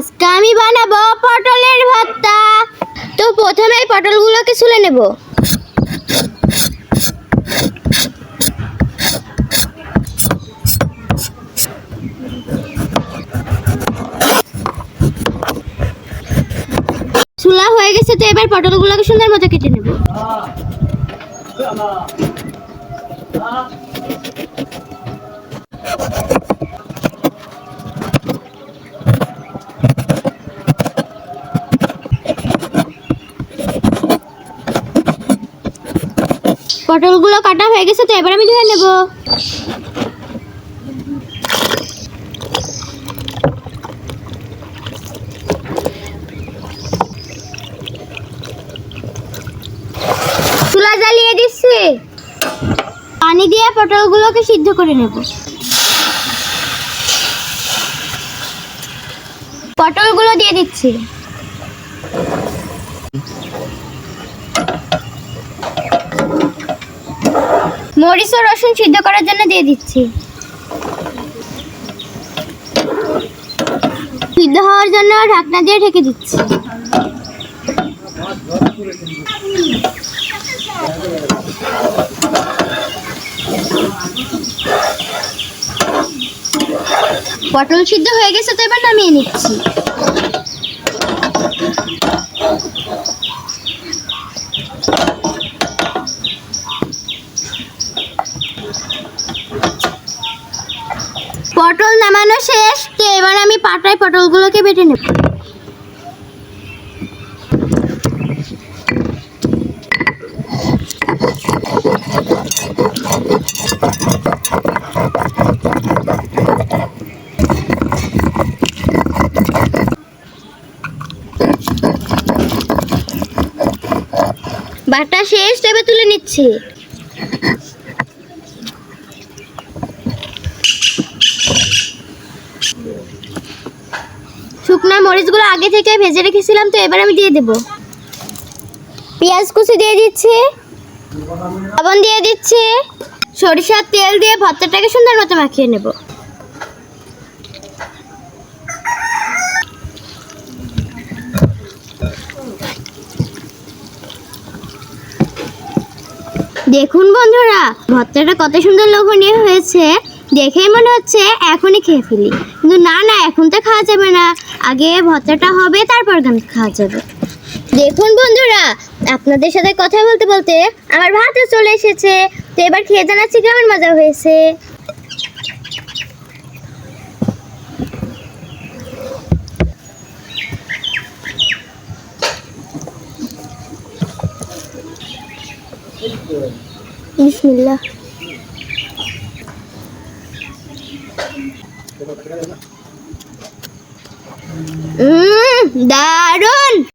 আজকে আমি বানাবো পটলের ভর্তা। তো প্রথমে পটলগুলোকে ছুলে নেব। ছুলা হয়ে গেছে, তো এবার পটলগুলোকে সুন্দর মতো কেটে নেব। পটলগুলো কাটা হয়ে গেছে তো, এবার আমি ধুয়ে নেব। চুলা জ্বালিয়ে দিচ্ছি। পানি দিয়ে পটলগুলোকে সিদ্ধ করে নেব। পটলগুলো দিয়ে দিচ্ছি। মরিচ ও রসুন সিদ্ধ করার জন্য দিয়ে দিচ্ছি। সিদ্ধ হওয়ার জন্য ঢাকনা দিয়ে ঢেকে দিচ্ছি। পটল সিদ্ধ হয়ে গেছে তো এবার নামিয়ে নিচ্ছি পটল নামানো শেষ তো এবার আমি পাটায় পটলগুলোকে বেটে নেব। বাটা শেষ তো এবার তুলে নিচ্ছি। শুকনো মরিচগুলো আগে থেকে ভেজে রেখেছিলাম, তো এবার আমি দিয়ে দেব। পেঁয়াজ কুচি দিয়ে দিচ্ছি, লবণ দিয়ে দিচ্ছি, সরিষার তেল দিয়ে ভর্তাটাকে সুন্দর মতো মাখিয়ে নেব। দেখুন বন্ধুরা, ভর্তাটা কত সুন্দর লোভনীয় হয়েছে। দেখেই মনে হচ্ছে এখনই খেয়ে ফেলি। কিন্তু না না, এখন তো খাওয়া যাবে না। আগে ভর্তাটা হবে, তারপর গান খাওয়া যাবে। দেখুন বন্ধুরা, আপনাদের সাথে কথা বলতে বলতে আমার ভাতও চলে এসেছে। তো এবার খেয়ে জানাচ্ছি কেমন মজা হয়েছে। বিসমিল্লাহ। Mmm, darun!